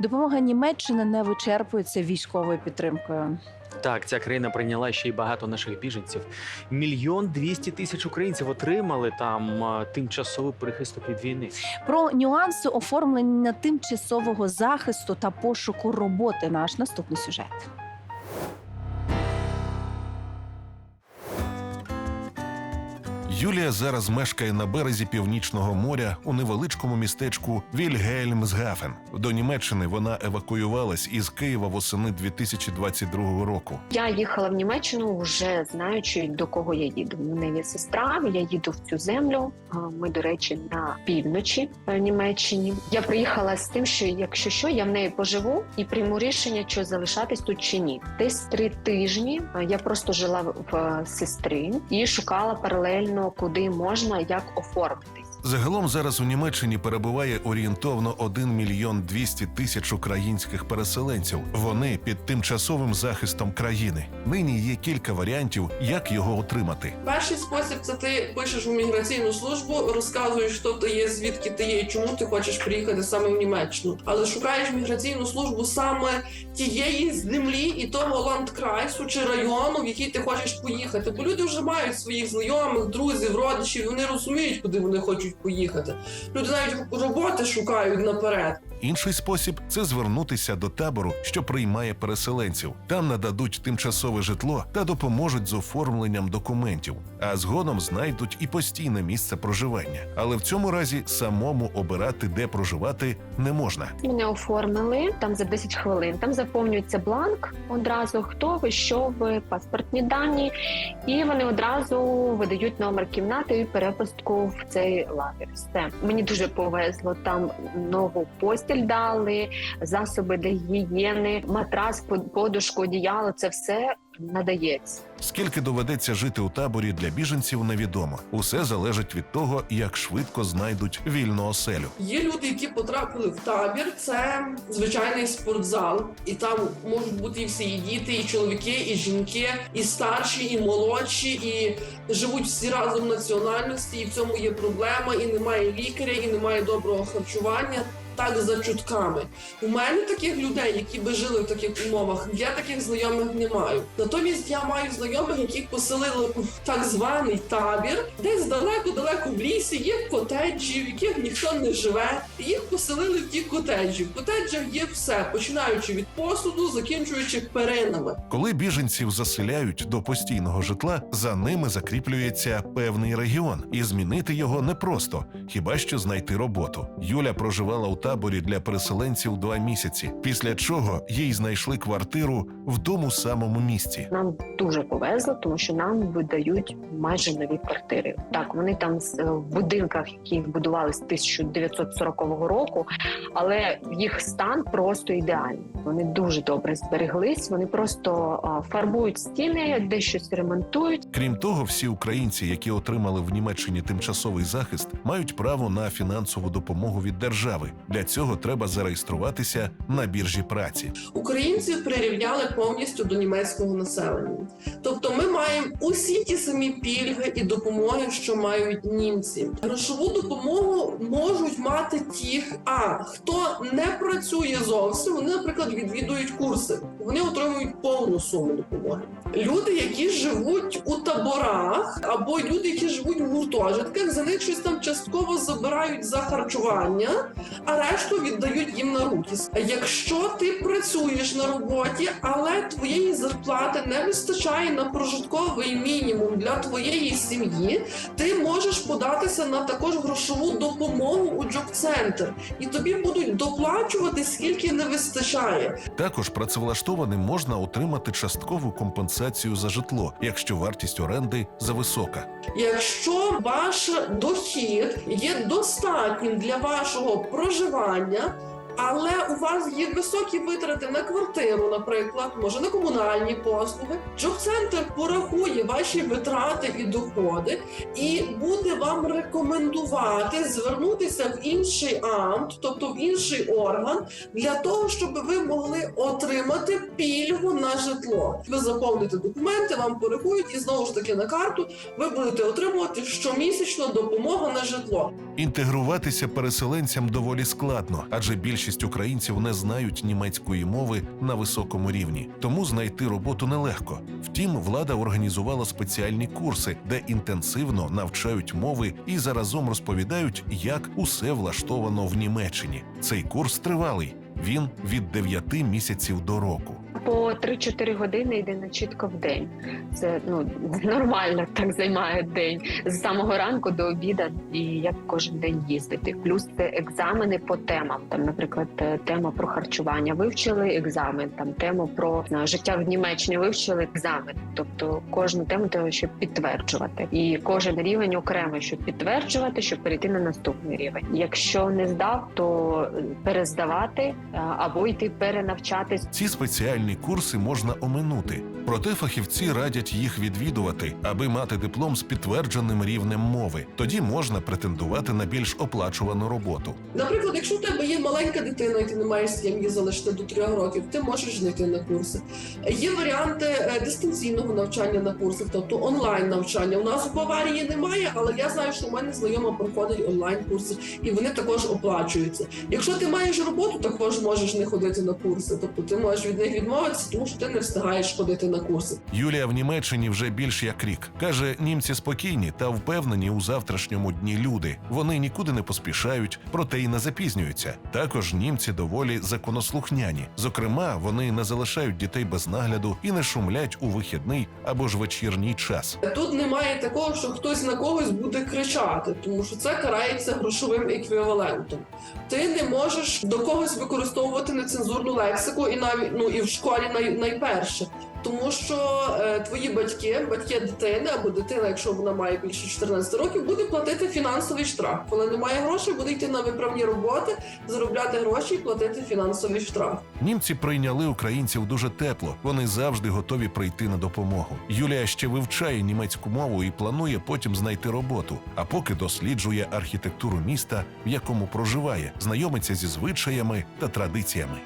Допомога Німеччини не вичерпується військовою підтримкою. Так, ця країна прийняла ще й багато наших біженців. Мільйон двісті тисяч українців отримали там а, тимчасовий прихисток від війни. Про нюанси оформлення тимчасового захисту та пошуку роботи наш наступний сюжет. Юлія зараз мешкає на березі північного моря у невеличкому містечку Вільгельмсгафен. До Німеччини вона евакуювалась із Києва восени 2022 року. Я їхала в Німеччину, вже знаючи до кого я їду. У мене є сестра. Я їду в цю землю. Ми, до речі, на півночі Німеччині. Я приїхала з тим, що якщо що, я в неї поживу і прийму рішення, чи залишатись тут чи ні. Десь три тижні я просто жила в в сестри і шукала паралельно, куди можна як оформитись. Загалом зараз у Німеччині перебуває орієнтовно 1 мільйон 200 тисяч українських переселенців. Вони під тимчасовим захистом країни. Нині є кілька варіантів, як його отримати. Перший спосіб це ти пишеш у міграційну службу, розказуєш, хто ти є, звідки ти є, і чому ти хочеш приїхати саме в Німеччину. Але шукаєш міграційну службу саме тієї землі і того ландкрайсу чи району, в який ти хочеш поїхати. Бо люди вже мають своїх знайомих, друзів, родичів, вони розуміють, куди вони хочуть поїхати. Люди навіть роботи шукають наперед. Інший спосіб це звернутися до табору, що приймає переселенців. Там нададуть тимчасове житло та допоможуть з оформленням документів, а згодом знайдуть і постійне місце проживання. Але в цьому разі самому обирати, де проживати, не можна. Мене оформили там за 10 хвилин. Там заповнюється бланк одразу, хто ви, що ви, паспортні дані, і вони одразу видають номер кімнати і перепустку в цей лагер. Все мені дуже повезло. Там нову постіль дали, засоби для гігієни, матрас, под- подушку, одіяло. Це все надається. Скільки доведеться жити у таборі для біженців, невідомо. Усе залежить від того, як швидко знайдуть вільну оселю. Є люди, які потрапили в табір. Це звичайний спортзал, і там можуть бути і всі і діти, і чоловіки, і жінки, і старші, і молодші, і живуть всі разом національності. І в цьому є проблема. І немає лікаря, і немає доброго харчування. Так за чутками. У мене таких людей, які би жили в таких умовах, я таких знайомих не маю. Натомість я маю знайомих, яких поселили в так званий табір, десь далеко-далеко в лісі є котеджі, в яких ніхто не живе. Їх поселили в ті котеджі. В котеджах є все, починаючи від посуду, закінчуючи перинами. Коли біженців заселяють до постійного житла, за ними закріплюється певний регіон, і змінити його непросто, хіба що знайти роботу. Юля проживала у таборі для переселенців два місяці, після чого їй знайшли квартиру в тому самому місці. Нам дуже повезло, тому що нам видають майже нові квартири. Так, вони там з- в будинках, які будували з 1940 року, але їх стан просто ідеальний. Вони дуже добре збереглись. Вони просто фарбують стіни, де щось ремонтують. Крім того, всі українці, які отримали в Німеччині тимчасовий захист, мають право на фінансову допомогу від держави. Для цього треба зареєструватися на біржі праці. Українців прирівняли повністю до німецького населення. Тобто ми маємо усі ті самі пільги і допомоги, що мають німці. Грошову допомогу можуть мати ті, а хто не працює зовсім, вони, наприклад, відвідують курси. Вони отримують повну суму допомоги. Люди, які живуть у таборах, або люди, які живуть в гуртожитках, за них щось там частково забирають за харчування, а решту віддають їм на руки. Якщо ти працюєш на роботі, але твоєї зарплати не вистачає на прожитковий мінімум для твоєї сім'ї, ти можеш податися на також грошову допомогу у джоб-центр, і тобі будуть доплачувати скільки не вистачає. Також працевлаштованим можна отримати часткову компенсацію за житло, якщо вартість оренди зависока. Якщо ваш дохід є достатнім для вашого проживання, харчування але у вас є високі витрати на квартиру, наприклад, може на комунальні послуги, джоб-центр порахує ваші витрати і доходи і буде вам рекомендувати звернутися в інший амт, тобто в інший орган, для того, щоб ви могли отримати пільгу на житло. Ви заповните документи, вам порахують, і знову ж таки на карту ви будете отримувати щомісячно допомогу на житло. Інтегруватися переселенцям доволі складно, адже більшість більшість українців не знають німецької мови на високому рівні, тому знайти роботу нелегко. Втім, влада організувала спеціальні курси, де інтенсивно навчають мови і заразом розповідають, як усе влаштовано в Німеччині. Цей курс тривалий. Він від 9 місяців до року. По 3-4 години йде на чітко в день. Це ну нормально так займає день з самого ранку до обіда, і як кожен день їздити. Плюс це екзамени по темам. Там, наприклад, е, тема про харчування вивчили екзамен. Там тему про знаю, життя в Німеччині вивчили екзамен. Тобто кожну тему треба щоб підтверджувати, і кожен рівень окремо, щоб підтверджувати, щоб перейти на наступний рівень. Якщо не здав, то е, перездавати е, або йти перенавчатись. Ці спеціальні курси можна оминути, проте фахівці радять їх відвідувати, аби мати диплом з підтвердженим рівнем мови. Тоді можна претендувати на більш оплачувану роботу. Наприклад, якщо в тебе є маленька дитина, і ти не маєш її залишити до трьох років, ти можеш знайти на курси. Є варіанти е, дистанційного навчання на курсах, тобто онлайн навчання. У нас у Баварії немає, але я знаю, що у мене знайома проходить онлайн курси, і вони також оплачуються. Якщо ти маєш роботу, також можеш не ходити на курси. Тобто ти можеш від них відмовитися, тому що ти не встигаєш ходити на курси. Юлія в Німеччині вже більш як рік каже: німці спокійні та впевнені у завтрашньому дні люди. Вони нікуди не поспішають, проте й не запізнюються. Також німці доволі законослухняні. Зокрема, вони не залишають дітей без нагляду і не шумлять у вихідний або ж вечірній час. Тут немає такого, що хтось на когось буде кричати, тому що це карається грошовим еквівалентом. Ти не можеш до когось використовувати нецензурну лексику, і навіть ну і в школі най, найперше. Тому що е, твої батьки, батьки дитини або дитина, якщо вона має більше 14 років, буде платити фінансовий штраф. Коли немає грошей, буде йти на виправні роботи, заробляти гроші і платити фінансовий штраф. Німці прийняли українців дуже тепло. Вони завжди готові прийти на допомогу. Юлія ще вивчає німецьку мову і планує потім знайти роботу. А поки досліджує архітектуру міста, в якому проживає, знайомиться зі звичаями та традиціями.